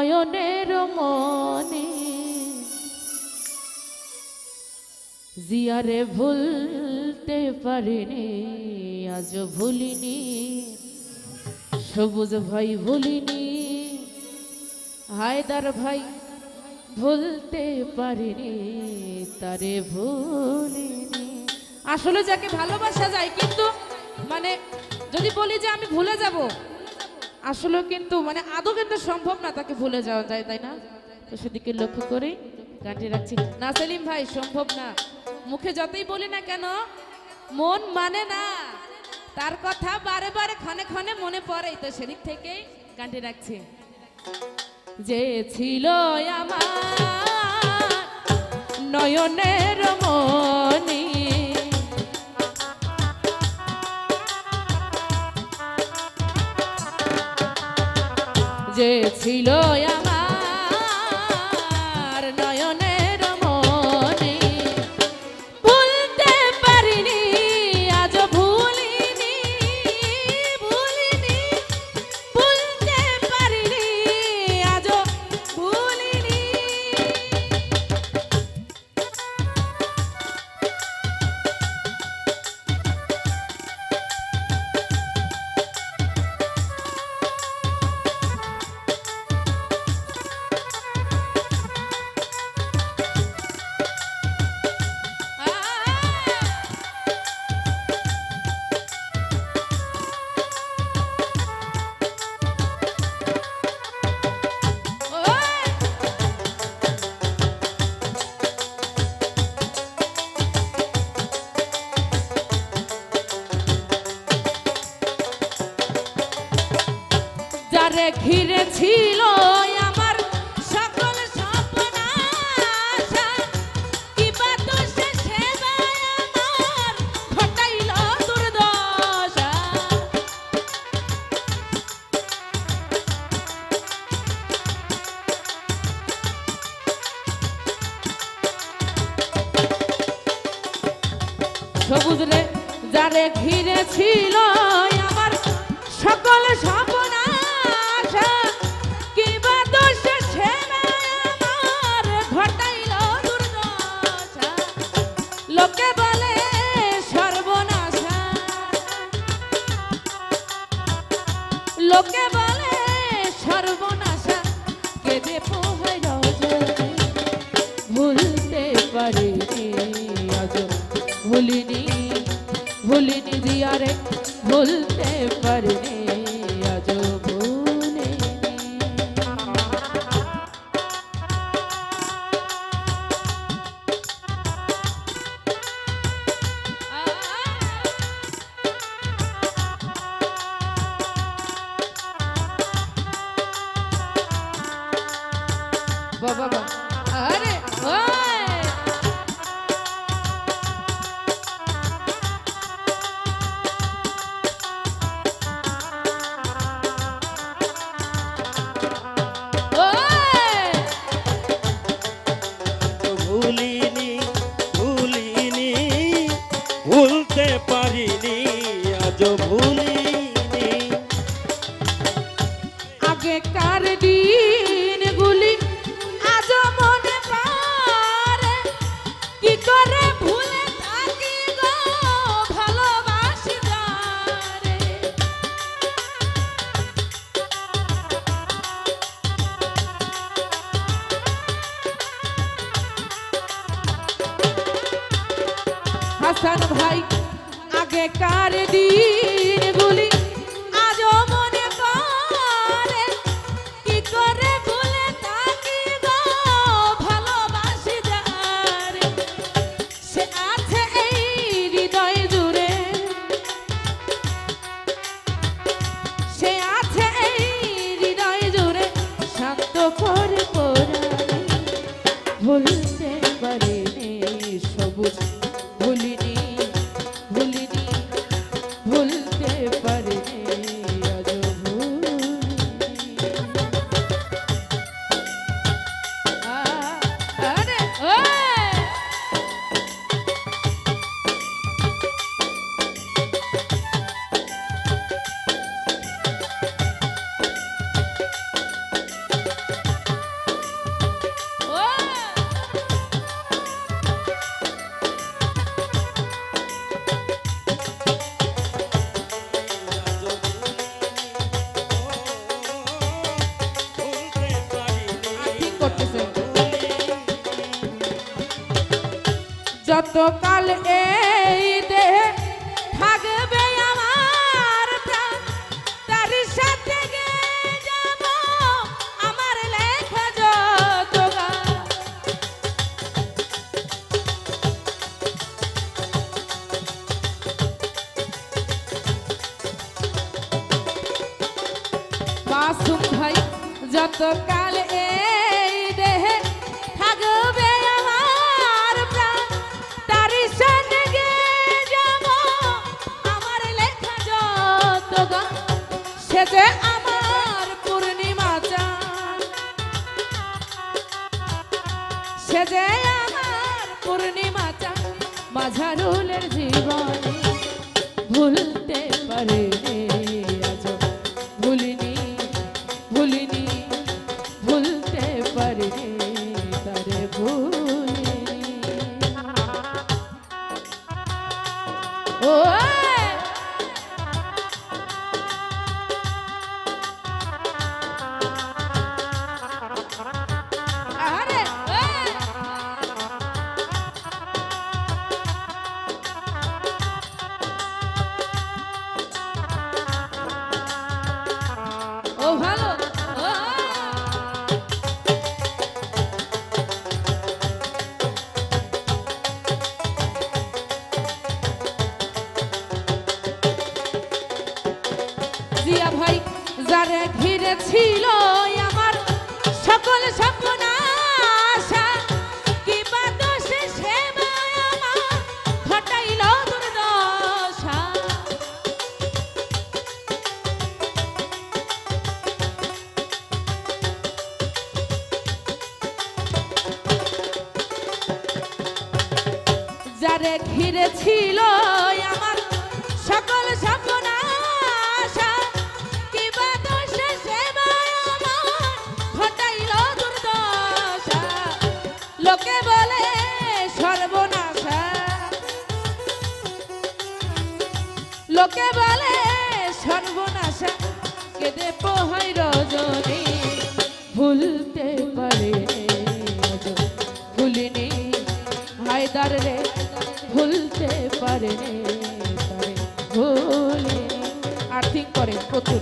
নয়নের মনে। জিয়ারে ভুলতে পারিনি, আজ ভুলিনি। সবুজ ভাই ভুলিনি, হায়দার ভাই ভুলতে পারিনি, তারে ভুলিনি। আসলে যাকে ভালোবাসা যায়, কিন্তু মানে যদি বলি যে আমি ভুলে যাব আসলে কিন্তু মানে আদৌ কিন্তু সম্ভব না তাকে ভুলে যাওয়া যায়, তাই না? তো সেদিকে লক্ষ্য করে গানটি রাখছি। না সেলিম ভাই, সম্ভব না। মুখে যতই বলি না কেন, মন মানে না। তার কথা বারে বারে ক্ষণে ক্ষণে মনে পড়ে। তো সেদিক থেকেই গানটি রাখছি। যে ছিল আমার নয়নের মনি যে ছিল আমার ভুলিনি ভুলিনি দিয়ারে ভুলতে পারিনি আজ ভুলিনি। বাবা বাবা। আগেকার দিনগুলি আজ মনে পড়ে। কি করে ভুলে থাকি গো ভালোবাসি হাসান ভাই, আগেকার দিনগুলি ভুলতে পারিনি সবুজ ভুলিনি i don't লোকে বলে সর্বনাশা। লোকে বলে সর্বনাশা, কেঁদে পোহই রজনী। ভুলতে পারে ভুলিনি হায়দার রে। ভুলতে পারে ভুলিনি। আর্থিক করে প্রচুর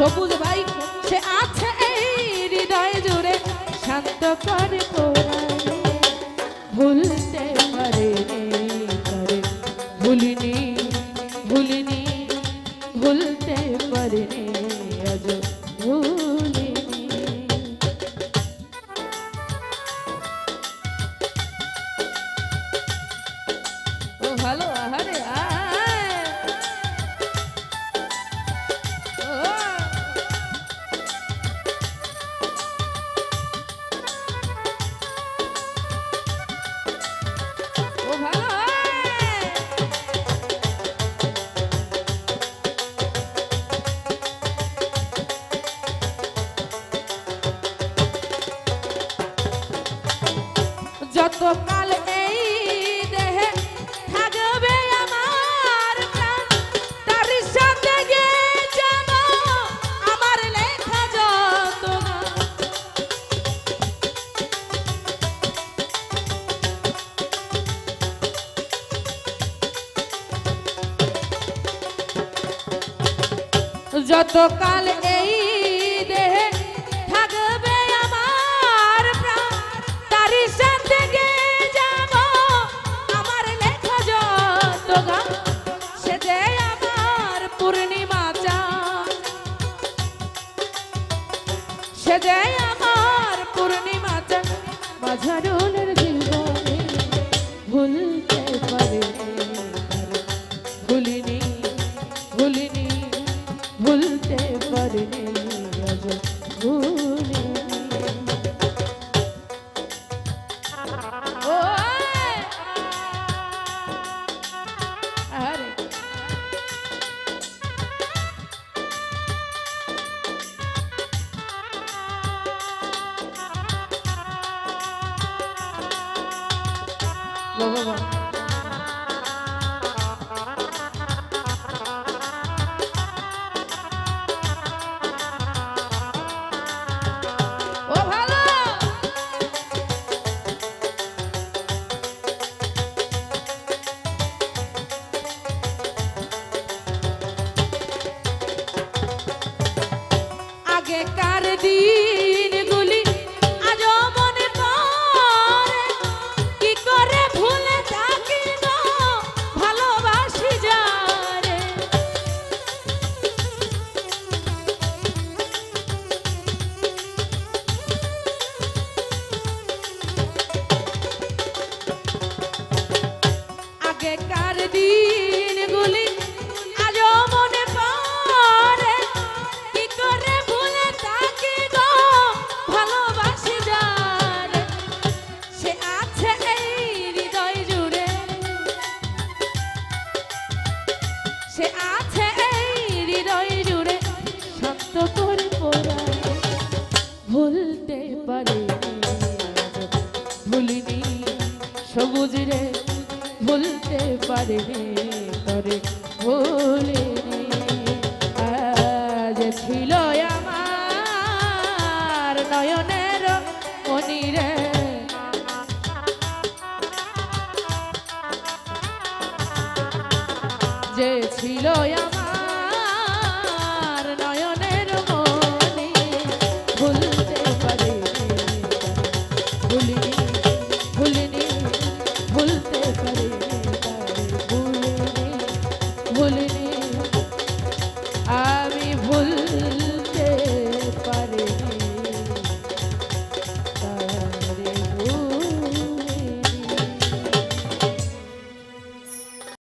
সবুজ ভাই সে আছে এই হৃদয় জুড়ে শান্ত করে যতকাল এই দেহে থাকবে আমার প্রাণ তার সাথে যাব আমার লেখা যত যতকাল এই বাবা আগেকার দিনগুলি? মনে ভালোবাসি সে হৃদয় জুড়ে। সে আছে হৃদয় জুড়ে ভুলতে পারি ভুলিনি, সবুজ রে। ভুলতে পারবে করে বলে আজ ছিল আমার নয়নের মনিরে। যে ছিল আমার